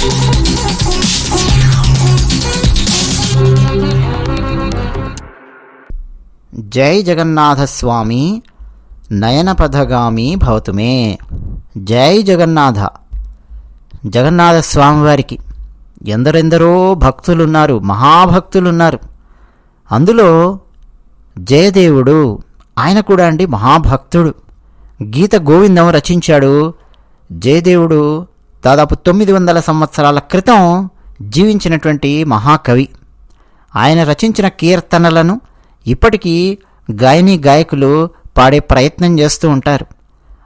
జై జగన్నాథస్వామి నయనపథగామి భవతుమే జై జగన్నాథ. జగన్నాథ స్వామివారికి ఎందరెందరో భక్తులున్నారు మహాభక్తులున్నారు. అందులో జయదేవుడు ఆయన కూడా అండి మహాభక్తుడు. గీత గోవిందం రచించాడు. జయదేవుడు దాదాపు తొమ్మిది వందల సంవత్సరాల క్రితం జీవించినటువంటి మహాకవి. ఆయన రచించిన కీర్తనలను ఇప్పటికీ గాయని గాయకులు పాడే ప్రయత్నం చేస్తూ ఉంటారు.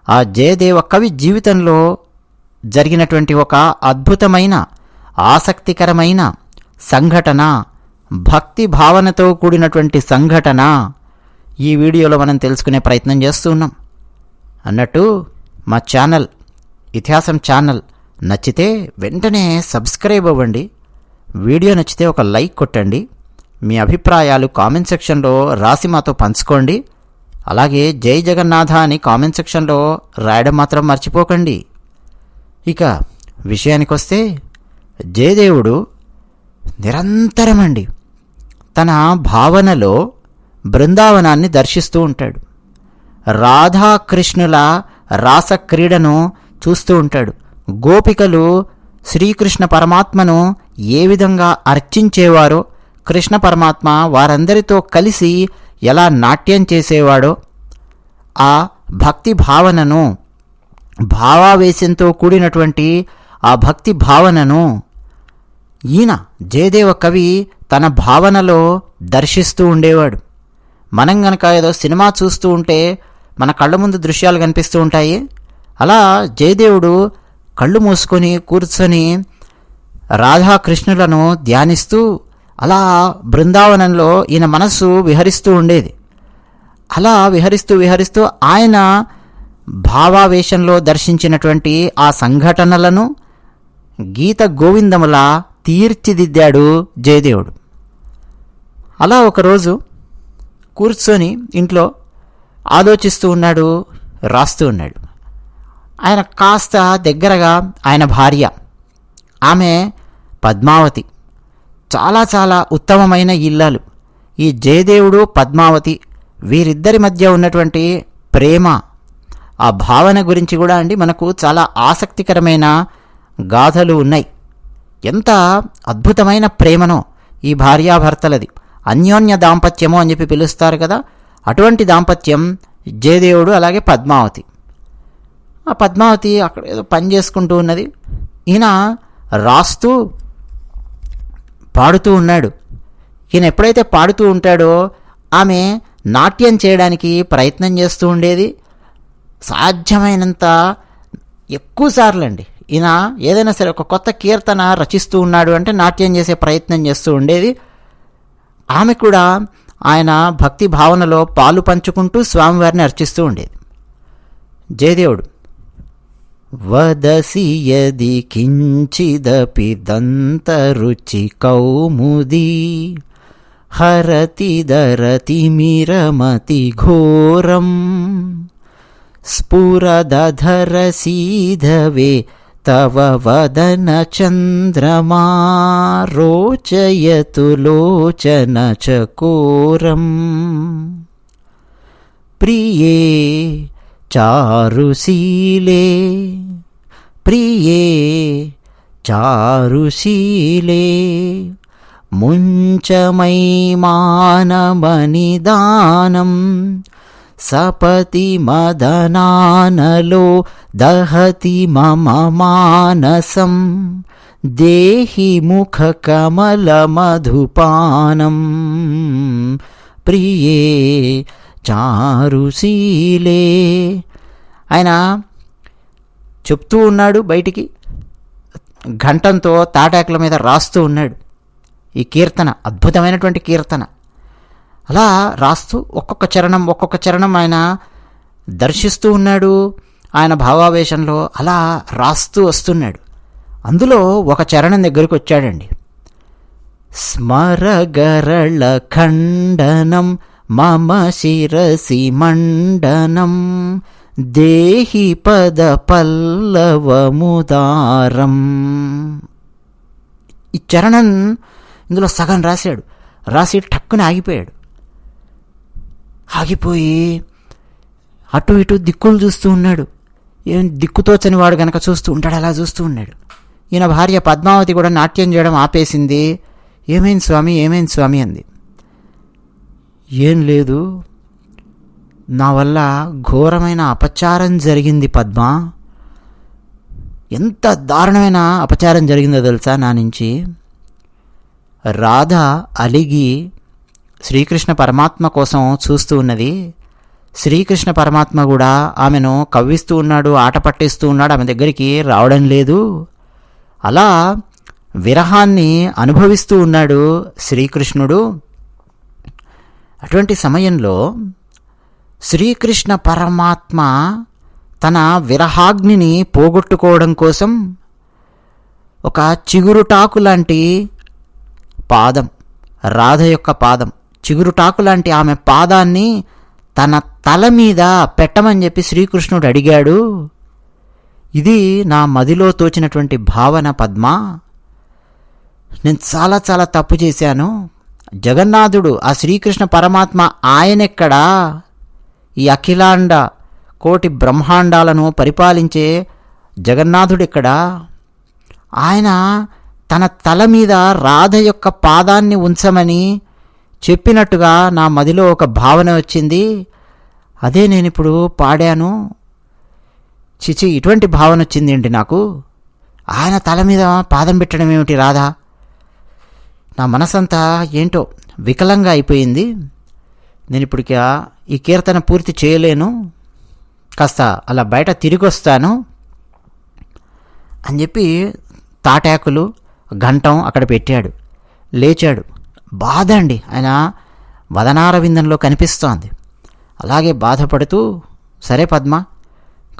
ఆ జయదేవ కవి జీవితంలో జరిగినటువంటి ఒక అద్భుతమైన ఆసక్తికరమైన సంఘటన భక్తి భావనతో కూడినటువంటి సంఘటన ఈ వీడియోలో మనం తెలుసుకునే ప్రయత్నం చేస్తూ ఉన్నాం. అన్నట్టు మా ఛానల్ ఇతిహాసం ఛానల్ నచ్చితే వెంటనే సబ్స్క్రైబ్ అవ్వండి. వీడియో నచ్చితే ఒక లైక్ కొట్టండి. మీ అభిప్రాయాలు కామెంట్ సెక్షన్లో రాసి మాతో పంచుకోండి. అలాగే జై జగన్నాథ అని కామెంట్ సెక్షన్లో రాయడం మాత్రం మర్చిపోకండి. ఇక విషయానికొస్తే జయదేవుడు నిరంతరమండి. తన భావనలో బృందావనాన్ని దర్శిస్తూ ఉంటాడు. రాధాకృష్ణుల రాసక్రీడను చూస్తూ ఉంటాడు. గోపికలు శ్రీకృష్ణ పరమాత్మను ఏ విధంగా అర్చించేవారో కృష్ణ పరమాత్మ వారందరితో కలిసి ఎలా నాట్యం చేసేవాడో ఆ భక్తి భావనను భావావేశంతో కూడినటువంటి ఆ భక్తి భావనను ఈయన జయదేవ కవి తన భావనలో దర్శిస్తూ ఉండేవాడు. మనం గనక ఏదో సినిమా చూస్తూ ఉంటే మన కళ్ళ ముందు దృశ్యాలు కనిపిస్తూ ఉంటాయి. అలా జయదేవుడు కళ్ళు మూసుకొని కూర్చొని రాధాకృష్ణులను ధ్యానిస్తూ అలా బృందావనంలో ఈయన మనస్సు విహరిస్తూ ఉండేది. అలా విహరిస్తూ విహరిస్తూ ఆయన భావావేశంలో దర్శించినటువంటి ఆ సంఘటనలను గీత గోవిందములా తీర్చిదిద్దాడు జయదేవుడు. అలా ఒకరోజు కూర్చొని ఇంట్లో ఆలోచిస్తూ ఉన్నాడు రాస్తూ ఉన్నాడు. ఆయన కాస్త దగ్గరగా ఆయన భార్య. ఆమె పద్మావతి. చాలా చాలా ఉత్తమమైన ఇల్లాలు. ఈ జయదేవుడు పద్మావతి వీరిద్దరి మధ్య ఉన్నటువంటి ప్రేమ ఆ భావన గురించి కూడా అండి మనకు చాలా ఆసక్తికరమైన గాథలు ఉన్నాయి. ఎంత అద్భుతమైన ప్రేమనో ఈ భార్యాభర్తలది. అన్యోన్య దాంపత్యము అని చెప్పి పిలుస్తారు కదా అటువంటి దాంపత్యం జయదేవుడు అలాగే పద్మావతి. ఆ పద్మావతి అక్కడ ఏదో పని చేసుకుంటూ ఉన్నది. ఈయన రాస్తూ పాడుతూ ఉన్నాడు. ఈయన ఎప్పుడైతే పాడుతూ ఉంటాడో ఆమె నాట్యం చేయడానికి ప్రయత్నం చేస్తూ ఉండేది. సాధ్యమైనంత ఎక్కువసార్లు అండి ఈయన ఏదైనా సరే ఒక కొత్త కీర్తన రచిస్తూ ఉన్నాడు అంటే నాట్యం చేసే ప్రయత్నం చేస్తూ ఉండేది. ఆమె కూడా ఆయన భక్తి భావనలో పాలు పంచుకుంటూ స్వామివారిని అర్చిస్తూ ఉండేది. జయదేవుడు. వదసి యది కించిదపి దంతరుచి కౌముదీ హరతి దరతి మిరమతి ఘోరం. స్ఫురదధరసీధవే తవ వదన చంద్రమా చారుశీలే ప్రియే చారుశీలే ముంచమై మానమనిదానం సపతి మదనానలో దహతి మమ మానసం. దేహి ముఖ కమల మధుపానం. ప్రియే చారుశీలే ఆయన చెప్తూ ఉన్నాడు బయటికి. ఘంటంతో తాటాకుల మీద రాస్తూ ఉన్నాడు. ఈ కీర్తన అద్భుతమైనటువంటి కీర్తన. అలా రాస్తూ ఒక్కొక్క చరణం ఒక్కొక్క చరణం ఆయన దర్శిస్తూ ఉన్నాడు. ఆయన భావావేశంలో అలా రాస్తూ వస్తున్నాడు. అందులో ఒక చరణం దగ్గరికి వచ్చాడండి. స్మరగరళ ఖండనం మమ శిరసి మండనం దేహి పద పల్లవముదారం ఈ చరణం ఇందులో సగం రాశాడు. రాసి టక్కున ఆగిపోయాడు. ఆగిపోయి అటు ఇటు దిక్కులు చూస్తూ ఉన్నాడు. ఏం దిక్కుతోచని వాడు గనక చూస్తూ ఉంటాడు అలా చూస్తూ ఉన్నాడు. ఈయన భార్య పద్మావతి కూడా నాట్యం చేయడం ఆపేసింది. ఏమైంది స్వామి? ఏమైంది స్వామి? అంది. ఏం లేదు. నా వల్ల ఘోరమైన అపచారం జరిగింది పద్మ. ఎంత దారుణమైన అపచారం జరిగిందో తెలుసా నా నుంచి? రాధ అలిగి శ్రీకృష్ణ పరమాత్మ కోసం చూస్తూ ఉన్నది. శ్రీకృష్ణ పరమాత్మ కూడా ఆమెను కవ్విస్తూ ఉన్నాడు ఆట పట్టిస్తూ ఉన్నాడు ఆమె దగ్గరికి రావడం లేదు. అలా విరహాన్ని అనుభవిస్తూ ఉన్నాడు శ్రీకృష్ణుడు. అటువంటి సమయంలో శ్రీకృష్ణ పరమాత్మ తన విరహాగ్నిని పోగొట్టుకోవడం కోసం ఒక చిగురుటాకు లాంటి పాదం రాధ యొక్క పాదం చిగురుటాకు లాంటి ఆమె పాదాన్ని తన తల మీద పెట్టమని చెప్పి శ్రీకృష్ణుడు అడిగాడు ఇది నా మదిలో తోచినటువంటి భావన పద్మ? నేను చాలా చాలా తప్పు చేశాను. జగన్నాథుడు ఆ శ్రీకృష్ణ పరమాత్మ ఆయనెక్కడా? ఈ అఖిలాండ కోటి బ్రహ్మాండాలను పరిపాలించే జగన్నాథుడిక్కడా ఆయన తన తల మీద రాధ యొక్క పాదాన్ని ఉంచమని చెప్పినట్టుగా నా మదిలో ఒక భావన వచ్చింది. అదే నేను ఇప్పుడు పాడాను. చిచి ఇటువంటి భావన వచ్చింది ఏంటి నాకు? ఆయన తల మీద పాదం పెట్టడం ఏమిటి రాధా? నా మనసంతా ఏంటో వికలంగా అయిపోయింది. నేను ఇప్పుడు ఈ కీర్తన పూర్తి చేయలేను. కాస్త అలా బయట తిరిగి వస్తాను అని చెప్పి తాటాకులు గంటం అక్కడ పెట్టాడు. లేచాడు. బాధ అండి. ఆయన వదనారవిందంలో కనిపిస్తోంది. అలాగే బాధపడుతూ సరే పద్మ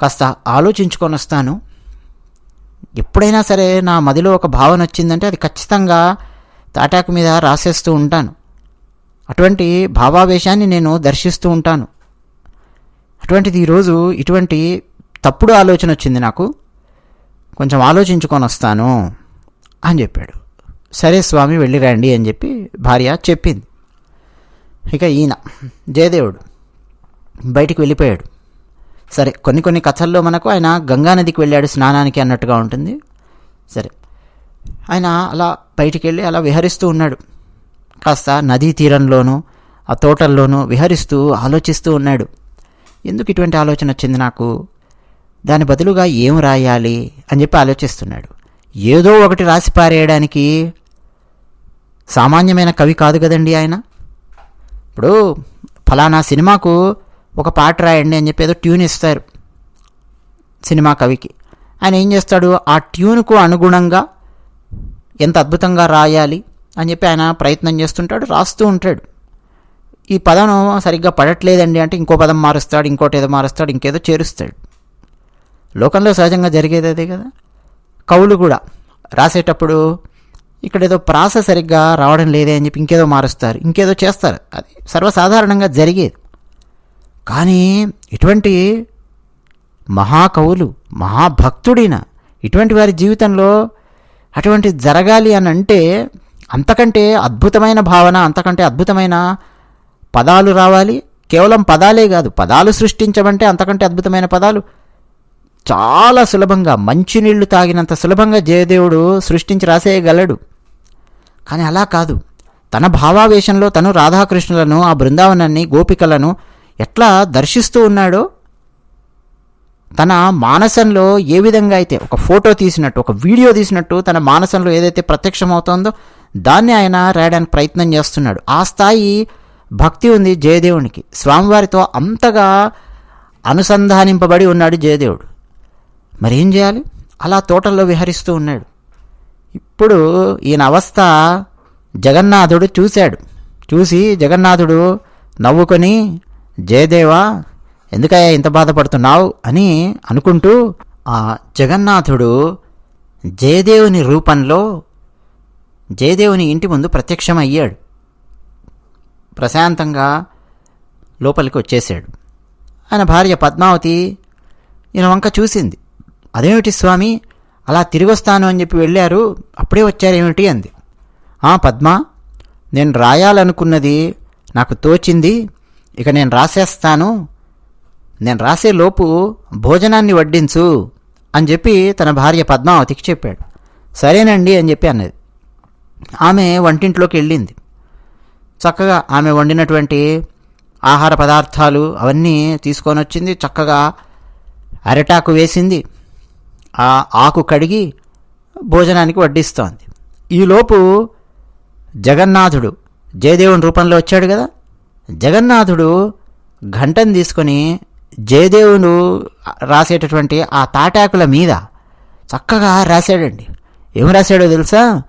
కాస్త ఆలోచించుకొని వస్తాను. ఎప్పుడైనా సరే నా మదిలో ఒక భావన వచ్చిందంటే అది ఖచ్చితంగా తాటాకు మీద రాసేస్తూ ఉంటాను. అటువంటి భావావేశాన్ని నేను దర్శిస్తూ ఉంటాను. అటువంటిది ఈరోజు ఇటువంటి తప్పుడు ఆలోచన వచ్చింది నాకు. కొంచెం ఆలోచించుకొని వస్తాను అని చెప్పాడు. సరే స్వామి వెళ్ళి రండి అని చెప్పి భార్య చెప్పింది. ఇక ఈయన జయదేవుడు బయటికి వెళ్ళిపోయాడు. సరే కొన్ని కొన్ని కథల్లో మనకు ఆయన గంగానదికి వెళ్ళాడు స్నానానికి అన్నట్టుగా ఉంటుంది. సరే ఆయన అలా బయటికి వెళ్ళి అలా విహరిస్తూ ఉన్నాడు. కాస్త నదీ తీరంలోనూ ఆ తోటల్లోనూ విహరిస్తూ ఆలోచిస్తూ ఉన్నాడు. ఎందుకు ఇటువంటి ఆలోచన వచ్చింది నాకు? దాని బదులుగా ఏం రాయాలి అని చెప్పి ఆలోచిస్తున్నాడు. ఏదో ఒకటి రాసి పారేయడానికి సామాన్యమైన కవి కాదు కదండి ఆయన? ఇప్పుడు ఫలానా సినిమాకు ఒక పాట రాయండి అని చెప్పి ఏదో ట్యూన్ ఇస్తారు సినిమా కవికి. ఆయన ఏం చేస్తాడు? ఆ ట్యూన్కు అనుగుణంగా ఎంత అద్భుతంగా రాయాలి అని చెప్పి ఆయన ప్రయత్నం చేస్తుంటాడు రాస్తూ ఉంటాడు. ఈ పదం సరిగ్గా పడట్లేదండి అంటే ఇంకో పదం మారుస్తాడు ఇంకోటి ఏదో మారుస్తాడు ఇంకేదో చేరుస్తాడు. లోకంలో సహజంగా జరిగేది అదే కదా? కవులు కూడా రాసేటప్పుడు ఇక్కడ ఏదో ప్రాస సరిగ్గా రావడం లేదే అని చెప్పి ఇంకేదో మారుస్తారు ఇంకేదో చేస్తారు. అది సర్వసాధారణంగా జరిగేది. కానీ ఇటువంటి మహాకవులు మహాభక్తుడైన ఇటువంటి వారి జీవితంలో అటువంటి జరగాలి అని అంటే అంతకంటే అద్భుతమైన భావన అంతకంటే అద్భుతమైన పదాలు రావాలి. కేవలం పదాలే కాదు పదాలు సృష్టించమంటే అంతకంటే అద్భుతమైన పదాలు. చాలా సులభంగా మంచినీళ్ళు తాగినంత సులభంగా జయదేవుడు సృష్టించి రాసేయగలడు. కానీ అలా కాదు. తన భావావేశంలో తను రాధాకృష్ణులను ఆ బృందావనాన్ని గోపికలను ఎట్లా దర్శిస్తూ ఉన్నాడో తన మానసంలో ఏ విధంగా అయితే ఒక ఫోటో తీసినట్టు ఒక వీడియో తీసినట్టు తన మానసంలో ఏదైతే ప్రత్యక్షమవుతోందో దాన్ని ఆయన రాయడానికి ప్రయత్నం చేస్తున్నాడు. ఆ స్థాయి భక్తి ఉంది జయదేవునికి. స్వామివారితో అంతగా అనుసంధానింపబడి ఉన్నాడు జయదేవుడు. మరి ఏం చేయాలి? అలా తోటల్లో విహరిస్తూ ఉన్నాడు. ఇప్పుడు ఈయన అవస్థ జగన్నాథుడు చూశాడు. చూసి జగన్నాథుడు నవ్వుకొని జయదేవా ఎందుకయ్యా ఇంత బాధపడుతున్నావు అని అనుకుంటూ ఆ జగన్నాథుడు జయదేవుని రూపంలో జయదేవుని ఇంటి ముందు ప్రత్యక్షమయ్యాడు. ప్రశాంతంగా లోపలికి వచ్చేసాడు ఆయన భార్య పద్మావతి ఈయన వంక చూసింది. అదేమిటి స్వామి? అలా తిరిగొస్తాను అని చెప్పి వెళ్ళారు. అప్పుడే వచ్చారేమిటి? అంది. "ఆ, పద్మ నేను రాయాలనుకున్నది నాకు తోచింది. ఇక నేను రాసేస్తాను. నేను రాసే లోపు భోజనాన్ని వడ్డించు అని చెప్పి తన భార్య పద్మావతికి చెప్పాడు. సరేనండి అని చెప్పి అన్నది. ఆమె వంటింట్లోకి వెళ్ళింది. చక్కగా ఆమె వండినటువంటి ఆహార పదార్థాలు అవన్నీ తీసుకొని వచ్చింది. చక్కగా అరటాకు వేసింది. ఆ ఆకు కడిగి భోజనానికి వడ్డిస్తోంది. ఈలోపు జగన్నాథుడు జయదేవుని రూపంలో వచ్చాడు కదా. జగన్నాథుడు ఘంటను తీసుకొని జయదేవుడు రాసేటటువంటి ఆ తాటాకుల మీద చక్కగా రాశాడండి. ఏం రాశాడో తెలుసా?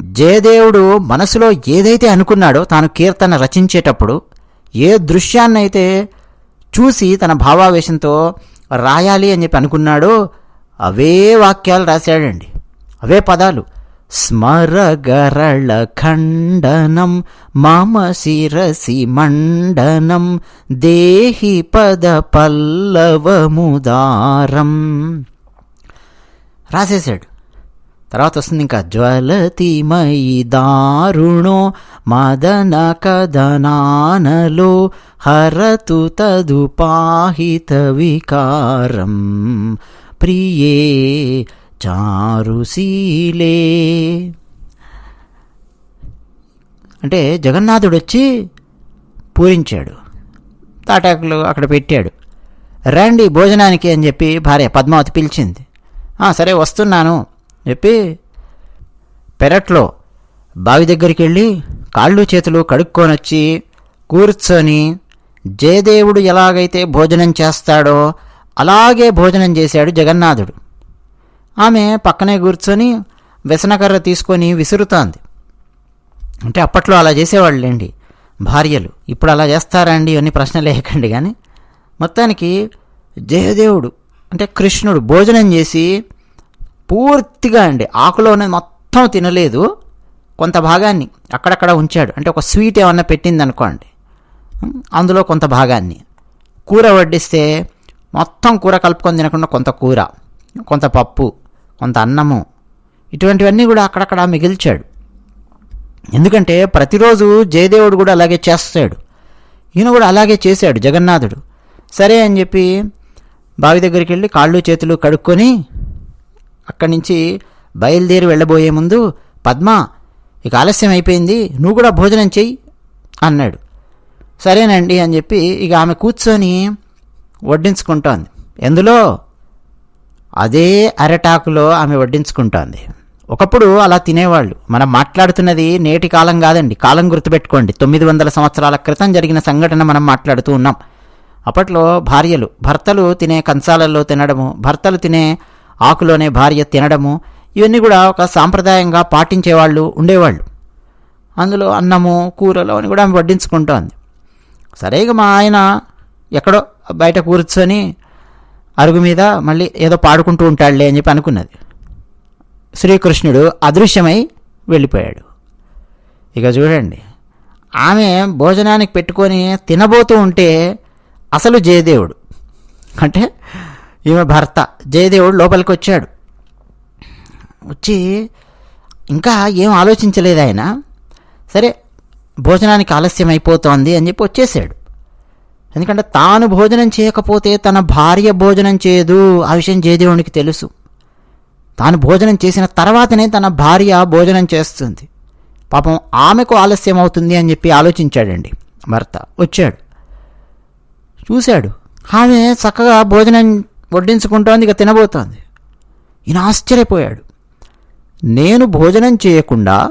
జయదేవుడు మనసులో ఏదైతే అనుకున్నాడో తాను కీర్తన రచించేటప్పుడు ఏ దృశ్యాన్నైతే చూసి తన భావావేశంతో రాయాలి అని చెప్పి అనుకున్నాడో అవే వాక్యాలు రాశాడండి. అవే పదాలు. స్మరగరళ ఖండనం మమ శిరసి మండనం దేహి పద పల్లవముదారం. రాసేశాడు. తర్వాత వస్తుంది ఇంకా జ్వలతిమయి దారుణో మదన కదనానలో హరతు తదుపాహిత వికారం. ప్రియే చారుశీలే అంటే జగన్నాథుడు వచ్చి పూరించాడు. తాటాకులు అక్కడ పెట్టాడు. రండి భోజనానికి అని చెప్పి భార్య పద్మావతి పిలిచింది. సరే వస్తున్నాను చెప్పి పెరట్లో బావి దగ్గరికి వెళ్ళి కాళ్ళు చేతులు కడుక్కొని వచ్చి కూర్చొని జయదేవుడు ఎలాగైతే భోజనం చేస్తాడో అలాగే భోజనం చేశాడు జగన్నాథుడు. ఆమె పక్కనే కూర్చొని వ్యసనకర్ర తీసుకొని విసురుతోంది. అంటే అప్పట్లో అలా చేసేవాళ్ళండి భార్యలు. ఇప్పుడు అలా చేస్తారా అండి ఇవన్నీ ప్రశ్న లేకండి కానీ మొత్తానికి జయదేవుడు అంటే కృష్ణుడు భోజనం చేసి పూర్తిగా అండి ఆకులో ఉన్నది మొత్తం తినలేదు కొంత భాగాన్ని అక్కడక్కడ ఉంచాడు. అంటే ఒక స్వీట్ ఏమన్నా పెట్టింది అనుకోండి అందులో కొంత భాగాన్ని. కూర వడ్డిస్తే మొత్తం కూర కలుపుకొని తినకుండా కొంత కూర కొంత పప్పు కొంత అన్నము. ఇటువంటివన్నీ కూడా అక్కడక్కడ మిగిల్చాడు. ఎందుకంటే ప్రతిరోజు జయదేవుడు కూడా అలాగే చేస్తాడు. ఈయన కూడా అలాగే చేశాడు జగన్నాథుడు. సరే అని చెప్పి బావి దగ్గరికి వెళ్ళి కాళ్ళు చేతులు కడుక్కొని అక్కడి నుంచి బయలుదేరి వెళ్ళబోయే ముందు పద్మ ఇక ఆలస్యం అయిపోయింది నువ్వు కూడా భోజనం చెయ్యి అన్నాడు. సరేనండి అని చెప్పి ఇక ఆమె కూర్చొని వడ్డించుకుంటోంది. ఎందులో? అదే అరటాకులో ఆమె వడ్డించుకుంటోంది. ఒకప్పుడు అలా తినేవాళ్ళు. మనం మాట్లాడుతున్నది నేటి కాలం కాదండి. కాలం గుర్తుపెట్టుకోండి. తొమ్మిది వందల సంవత్సరాల క్రితం జరిగిన సంఘటన మనం మాట్లాడుతూ ఉన్నాం. అప్పట్లో భార్యలు భర్తలు తినే కంచాలలో తినడము భర్తలు తినే ఆకులోనే భార్య తినడము ఇవన్నీ కూడా ఒక సాంప్రదాయంగా పాటించేవాళ్ళు ఉండేవాళ్ళు. అందులో అన్నము కూరలు అని కూడా ఆమె వడ్డించుకుంటోంది. సరేగా మా ఆయన ఎక్కడో బయట కూర్చొని అరుగు మీద మళ్ళీ ఏదో పాడుకుంటూ ఉంటాడులే అని చెప్పి అనుకున్నది. శ్రీకృష్ణుడు అదృశ్యమై వెళ్ళిపోయాడు. ఇక చూడండి ఆమె భోజనానికి పెట్టుకొని తినబోతూ ఉంటే అసలు జయదేవుడు అంటే ఈమె భర్త జయదేవుడు లోపలికి వచ్చాడు వచ్చి ఇంకా ఏం ఆలోచించలేదు ఆయన. సరే భోజనానికి ఆలస్యం అయిపోతోంది అని చెప్పి వచ్చేసాడు. ఎందుకంటే తాను భోజనం చేయకపోతే తన భార్య భోజనం చేయదు. ఆ విషయం జయదేవునికి తెలుసు. తాను భోజనం చేసిన తర్వాతనే తన భార్య భోజనం చేస్తుంది. పాపం ఆమెకు ఆలస్యం అవుతుంది అని చెప్పి ఆలోచించాడండి. భర్త వచ్చాడు. చూశాడు. ఆమె చక్కగా భోజనం వడ్డించుకుంటోంది ఇక తినబోతోంది. ఈయన ఆశ్చర్యపోయాడు. నేను భోజనం చేయకుండా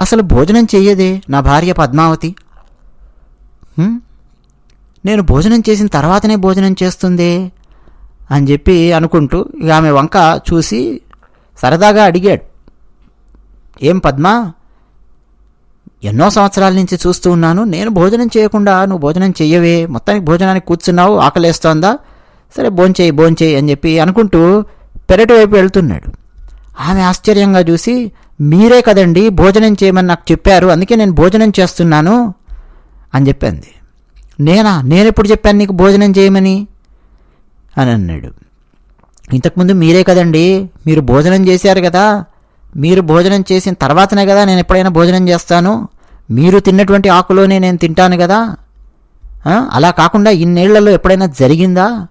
అసలు భోజనం చేయదే నా భార్య పద్మావతి? నేను భోజనం చేసిన తర్వాతనే భోజనం చేస్తుంది అని చెప్పి అనుకుంటూ ఇక ఆమె వంక చూసి సరదాగా అడిగాడు. ఏం పద్మ? ఎన్నో సంవత్సరాల నుంచి చూస్తూ ఉన్నాను. నేను భోజనం చేయకుండా నువ్వు భోజనం చెయ్యవే. మొత్తానికి భోజనానికి కూర్చున్నావు. ఆకలేస్తోందా? సరే భోంచేయి భోంచేయి అని చెప్పి అనుకుంటూ పెరటి వైపు వెళ్తున్నాడు. ఆమె ఆశ్చర్యంగా చూసి మీరే కదండి భోజనం చేయమని నాకు చెప్పారు. అందుకే నేను భోజనం చేస్తున్నాను అని చెప్పింది నేనా? నేనెప్పుడు చెప్పాను నీకు భోజనం చేయమని? అని అన్నాడు. ఇంతకుముందు మీరే కదండి మీరు భోజనం చేశారు కదా మీరు భోజనం చేసిన తర్వాతనే కదా నేను ఎప్పుడైనా భోజనం చేస్తాను మీరు తిన్నటువంటి ఆకులోనే నేను తింటాను కదా? అలా కాకుండా ఇన్నేళ్ళలో ఎప్పుడైనా జరిగిందా?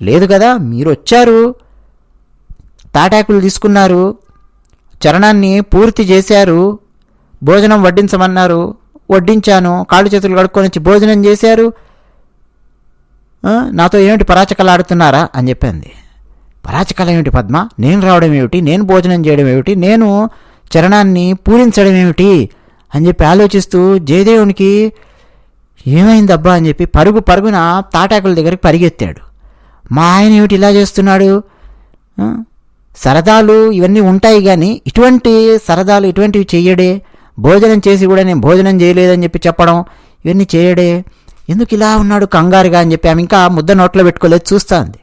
లేదు కదా మీరు వచ్చారు తాటాకులు తీసుకున్నారు చరణాన్ని పూర్తి చేశారు భోజనం వడ్డించమన్నారు వడ్డించాను కాళ్ళు చేతులు కడుక్కొని వచ్చి భోజనం చేశారు. నాతో ఏమిటి పరాచకలాడుతున్నారా అని చెప్పింది. పరాచకాలు ఏమిటి పద్మ? నేను రావడం ఏమిటి? నేను భోజనం చేయడం ఏమిటి? నేను చరణాన్ని పూరించడం ఏమిటి? అని చెప్పి ఆలోచిస్తూ జయదేవునికి ఏమైందబ్బా అని చెప్పి పరుగు పరుగున తాటాకుల దగ్గరికి పరిగెత్తాడు. మా ఆయన ఏమిటి ఇలా చేస్తున్నాడు? సరదాలు ఇవన్నీ ఉంటాయి కానీ ఇటువంటి సరదాలు ఇటువంటివి చెయ్యడే భోజనం చేసి కూడా నేను భోజనం చేయలేదని చెప్పి చెప్పడం ఇవన్నీ చేయడే. ఎందుకు ఇలా ఉన్నాడు కంగారుగా అని చెప్పి ఆమె ఇంకా ముద్ద నోట్లో పెట్టుకోలేదు చూస్తుంది.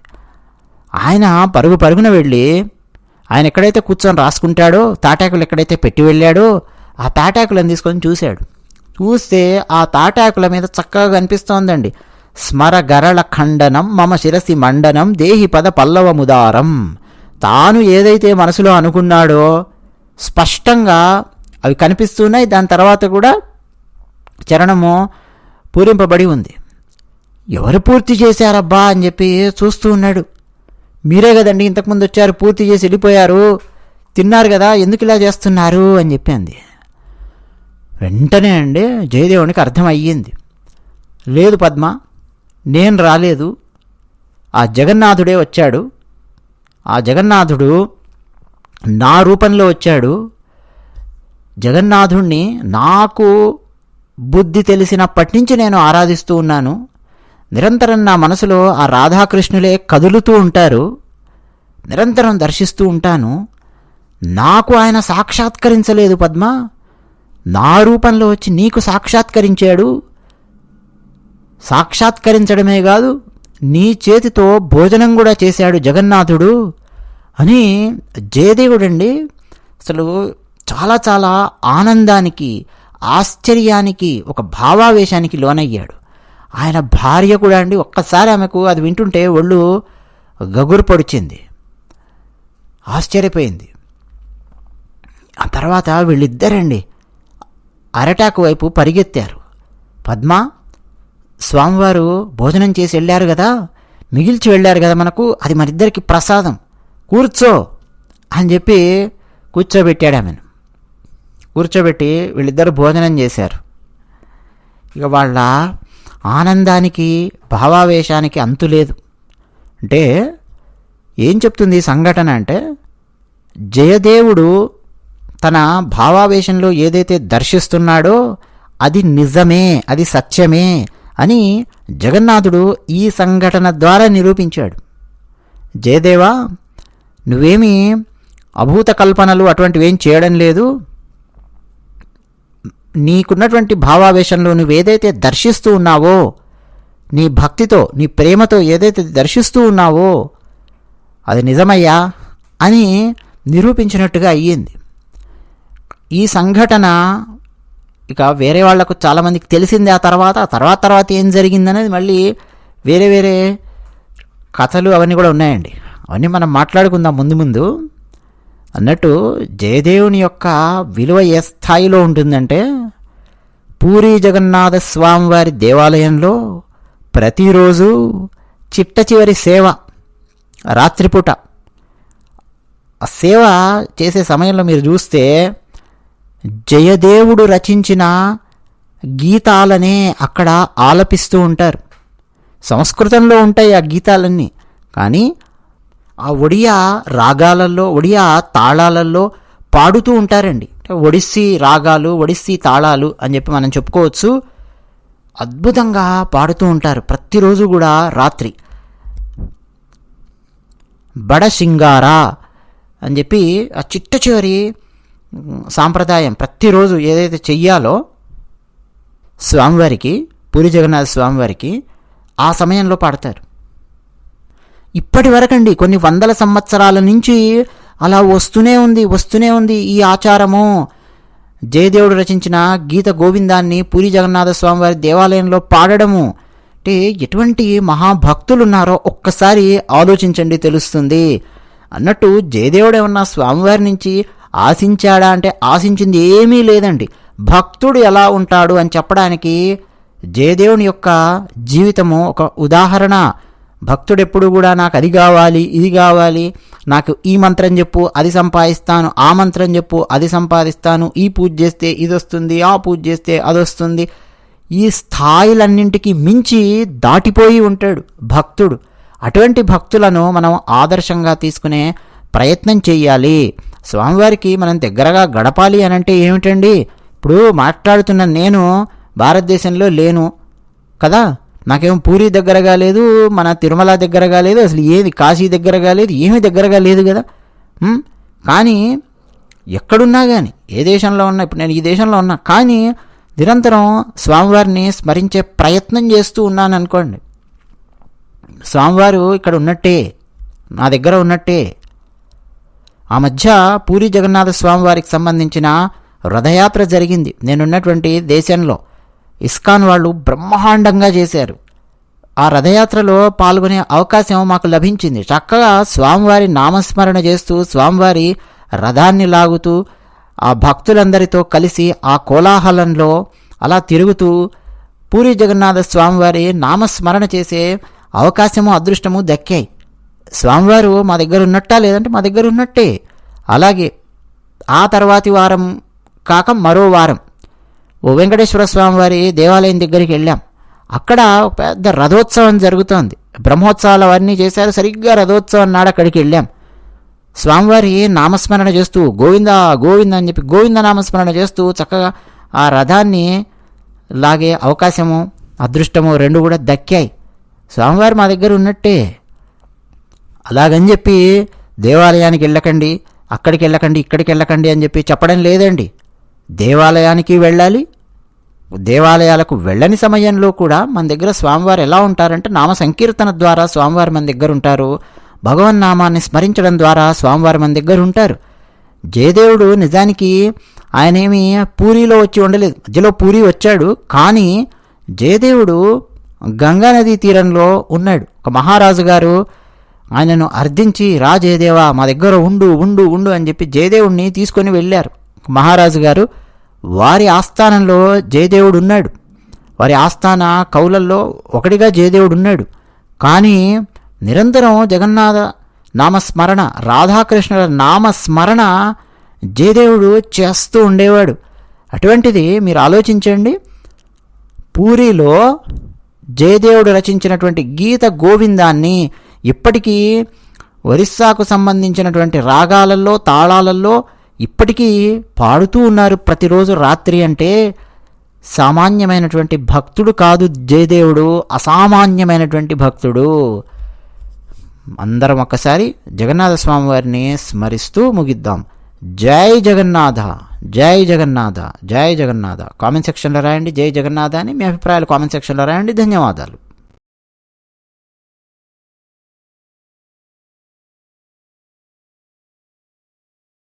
ఆయన పరుగు పరుగున వెళ్ళి ఆయన ఎక్కడైతే కూర్చొని రాసుకుంటాడో తాటాకులు ఎక్కడైతే పెట్టి వెళ్ళాడో ఆ తాటాకులను తీసుకొని చూశాడు. చూస్తే ఆ తాటాకుల మీద చక్కగా కనిపిస్తోందండి. స్మర గరళ ఖండనం మమ శిరసి మండనం దేహి పద పల్లవముదారం తాను ఏదైతే మనసులో అనుకున్నాడో స్పష్టంగా అవి కనిపిస్తున్నాయి. దాని తర్వాత కూడా చరణము పూరింపబడి ఉంది. ఎవరు పూర్తి చేశారబ్బా అని చెప్పి చూస్తూ ఉన్నాడు. మీరే కదండి ఇంతకుముందు వచ్చారు పూర్తి చేసి వెళ్ళిపోయారు తిన్నారు కదా ఎందుకు ఇలా చేస్తున్నారు అని చెప్పింది. వెంటనే అండి జయదేవునికి అర్థమయ్యింది. లేదు పద్మ నేను రాలేదు. ఆ జగన్నాథుడే వచ్చాడు. ఆ జగన్నాథుడు నా రూపంలో వచ్చాడు. జగన్నాథుణ్ణి నాకు బుద్ధి తెలిసినప్పటి నుంచి నేను ఆరాధిస్తూ ఉన్నాను. నిరంతరం నా మనసులో ఆ రాధాకృష్ణులే కదులుతూ ఉంటారు. నిరంతరం దర్శిస్తూ ఉంటాను. నాకు ఆయన సాక్షాత్కరించలేదు పద్మ. నా రూపంలో వచ్చి నీకు సాక్షాత్కరించాడు. సాక్షాత్కరించడమే కాదు నీ చేతితో భోజనం కూడా చేశాడు జగన్నాథుడు. అని జయదేవుడండి అసలు చాలా చాలా ఆనందానికి ఆశ్చర్యానికి ఒక భావావేశానికి లోనయ్యాడు. ఆయన భార్య కూడా అండి ఒక్కసారి ఆమెకు అది వింటుంటే ఒళ్ళు గగురు పొడిచింది. ఆశ్చర్యపోయింది. ఆ తర్వాత వీళ్ళిద్దరండి అరటాకు వైపు పరిగెత్తారు. పద్మ స్వామివారు భోజనం చేసి వెళ్ళారు కదా మిగిల్చి వెళ్ళారు కదా మనకు అది మనిద్దరికి ప్రసాదం. కూర్చో అని చెప్పి కూర్చోబెట్టాడు ఆమెను. కూర్చోబెట్టి వీళ్ళిద్దరు భోజనం చేశారు. ఇక వాళ్ళ ఆనందానికి భావావేశానికి అంతు లేదు. అంటే ఏం చెప్తుంది సంఘటన అంటే జయదేవుడు తన భావావేశంలో ఏదైతే దర్శిస్తున్నాడో అది నిజమే అది సత్యమే అని జగన్నాథుడు ఈ సంఘటన ద్వారా నిరూపించాడు. జయదేవా నువ్వేమీ అభూత కల్పనలు అటువంటివి ఏం చేయడం లేదు. నీకున్నటువంటి భావావేశంలో నువ్వేదైతే దర్శిస్తూ ఉన్నావో నీ భక్తితో నీ ప్రేమతో ఏదైతే దర్శిస్తూ ఉన్నావో అది నిజమయ్యా అని నిరూపించినట్టుగా అయ్యింది. ఈ సంఘటన ఇక వేరే వాళ్ళకు చాలామందికి తెలిసింది ఆ తర్వాత. ఆ తర్వాత తర్వాత ఏం జరిగిందనేది మళ్ళీ వేరే వేరే కథలు అవన్నీ కూడా ఉన్నాయండి. అవన్నీ మనం మాట్లాడుకుందాం ముందు ముందు. అన్నట్టు జయదేవుని యొక్క విలువ ఏ స్థాయిలో ఉంటుందంటే పూరి జగన్నాథ స్వామివారి దేవాలయంలో ప్రతిరోజు చిట్ట చివరి సేవ రాత్రిపూట ఆ సేవ చేసే సమయంలో మీరు చూస్తే జయదేవుడు రచించిన గీతాలనే అక్కడ ఆలపిస్తూ ఉంటారు. సంస్కృతంలో ఉంటాయి ఆ గీతాలన్నీ. కానీ ఆ ఒడియా రాగాలలో ఒడియా తాళాలలో పాడుతూ ఉంటారండి. ఒడిస్సీ రాగాలు ఒడిస్సీ తాళాలు అని చెప్పి మనం చెప్పుకోవచ్చు. అద్భుతంగా పాడుతూ ఉంటారు. ప్రతిరోజు కూడా రాత్రి. బడ సింగారా అని చెప్పి ఆ చిట్ట చివరి సాంప్రదాయం ప్రతిరోజు ఏదైతే చెయ్యాలో స్వామివారికి పూరి జగన్నాథ స్వామివారికి ఆ సమయంలో పాడతారు. ఇప్పటి వరకండి కొన్ని వందల సంవత్సరాల నుంచి అలా వస్తూనే ఉంది వస్తూనే ఉంది ఈ ఆచారము. జయదేవుడు రచించిన గీత గోవిందాన్ని పూరి జగన్నాథ స్వామివారి దేవాలయంలో పాడడము. అంటే ఎటువంటి మహాభక్తులు ఉన్నారో ఒక్కసారి ఆలోచించండి తెలుస్తుంది. అన్నట్టు జయదేవుడు ఏమన్నా స్వామివారి నుంచి ఆశించాడా అంటే ఆశించింది ఏమీ లేదండి. భక్తుడు ఎలా ఉంటాడు అని చెప్పడానికి జయదేవుని యొక్క జీవితము ఒక ఉదాహరణ. భక్తుడెప్పుడు కూడా నాకు అది కావాలి ఇది కావాలి నాకు ఈ మంత్రం చెప్పు అది సంపాదిస్తాను ఆ మంత్రం చెప్పు అది సంపాదిస్తాను ఈ పూజ చేస్తే ఇది వస్తుంది ఆ పూజ చేస్తే అది వస్తుంది. ఈ స్థాయిలన్నింటికి మించి దాటిపోయి ఉంటాడు భక్తుడు. అటువంటి భక్తులను మనం ఆదర్శంగా తీసుకునే ప్రయత్నం చేయాలి. స్వామివారికి మనం దగ్గరగా గడపాలి అని అంటే ఏమిటండి? ఇప్పుడు మాట్లాడుతున్న నేను భారతదేశంలో లేను కదా? నాకేం పూరి దగ్గరగా లేదు మన తిరుమల దగ్గరగా లేదు అసలు ఏది కాశీ దగ్గరగా లేదు ఏమీ దగ్గరగా లేదు కదా. కానీ ఎక్కడున్నా కానీ ఏ దేశంలో ఉన్నా ఇప్పుడు నేను ఈ దేశంలో ఉన్నా కానీ నిరంతరం స్వామివారిని స్మరించే ప్రయత్నం చేస్తూ ఉన్నాను అనుకోండి. స్వామివారు ఇక్కడ ఉన్నట్టే నా దగ్గర ఉన్నట్టే. ఆ మధ్య పూరి జగన్నాథ స్వామివారికి సంబంధించిన రథయాత్ర జరిగింది. నేనున్నటువంటి దేశంలో. ఇస్కాన్ వాళ్ళు బ్రహ్మాండంగా చేశారు. ఆ రథయాత్రలో పాల్గొనే అవకాశం మాకు లభించింది. చక్కగా స్వామివారి నామస్మరణ చేస్తూ స్వామివారి రథాన్ని లాగుతూ ఆ భక్తులందరితో కలిసి ఆ కోలాహలంలో అలా తిరుగుతూ పూరి జగన్నాథ స్వామివారి నామస్మరణ చేసే అవకాశము అదృష్టము దక్కాయి. స్వామివారు మా దగ్గర ఉన్నట్టా లేదంటే మా దగ్గర ఉన్నట్టే. అలాగే ఆ తర్వాతి వారం కాక మరో వారం ఓ వెంకటేశ్వర స్వామివారి దేవాలయం దగ్గరికి వెళ్ళాం. అక్కడ ఒక పెద్ద రథోత్సవం జరుగుతోంది. బ్రహ్మోత్సవాలు అవన్నీ చేశారు. సరిగ్గా రథోత్సవం నాడు అక్కడికి వెళ్ళాం. స్వామివారి నామస్మరణ చేస్తూ గోవింద గోవింద అని చెప్పి గోవింద నామస్మరణ చేస్తూ చక్కగా ఆ రథాన్ని లాగే అవకాశము అదృష్టము రెండు కూడా దక్కాయి. స్వామివారు మా దగ్గర ఉన్నట్టే. అలాగని చెప్పి దేవాలయానికి వెళ్ళకండి అక్కడికి వెళ్ళకండి ఇక్కడికి వెళ్ళకండి అని చెప్పి చెప్పడం లేదండి. దేవాలయానికి వెళ్ళాలి దేవాలయాలకు వెళ్ళని సమయంలో కూడా మన దగ్గర స్వామివారు ఎలా ఉంటారంటే నామ సంకీర్తన ద్వారా స్వామివారు మన దగ్గర ఉంటారు. భగవన్నామాన్ని స్మరించడం ద్వారా స్వామివారు మన దగ్గర ఉంటారు. జయదేవుడు నిజానికి ఆయనేమి పూరిలో వచ్చి ఉండలేదు. మధ్యలో పూరి వచ్చాడు. కానీ జయదేవుడు గంగా నదీ తీరంలో ఉన్నాడు. ఒక మహారాజు గారు ఆయనను అర్థించి రా జయదేవా మా దగ్గర ఉండు ఉండు ఉండు అని చెప్పి జయదేవుడిని తీసుకొని వెళ్ళారు. మహారాజు గారు వారి ఆస్థానంలో జయదేవుడు ఉన్నాడు. వారి ఆస్థాన కౌలల్లో ఒకటిగా జయదేవుడు ఉన్నాడు. కానీ నిరంతరం జగన్నాథ నామస్మరణ రాధాకృష్ణుల నామస్మరణ జయదేవుడు చేస్తూ ఉండేవాడు. అటువంటిది మీరు ఆలోచించండి. పూరిలో జయదేవుడు రచించినటువంటి గీత గోవిందాన్ని ఇప్పటికీ ఒరిస్సాకు సంబంధించినటువంటి రాగాలలో తాళాలలో ఇప్పటికీ పాడుతూ ఉన్నారు ప్రతిరోజు రాత్రి అంటే సామాన్యమైనటువంటి భక్తుడు కాదు జయదేవుడు అసామాన్యమైనటువంటి భక్తుడు. అందరం ఒక్కసారి జగన్నాథ స్వామి వారిని స్మరిస్తూ ముగిద్దాం. జై జగన్నాథ జై జగన్నాథ జై జగన్నాథ. కామెంట్ సెక్షన్లో రాయండి జై జగన్నాథ అని మీ అభిప్రాయాలు కామెంట్ సెక్షన్లో రాయండి. ధన్యవాదాలు.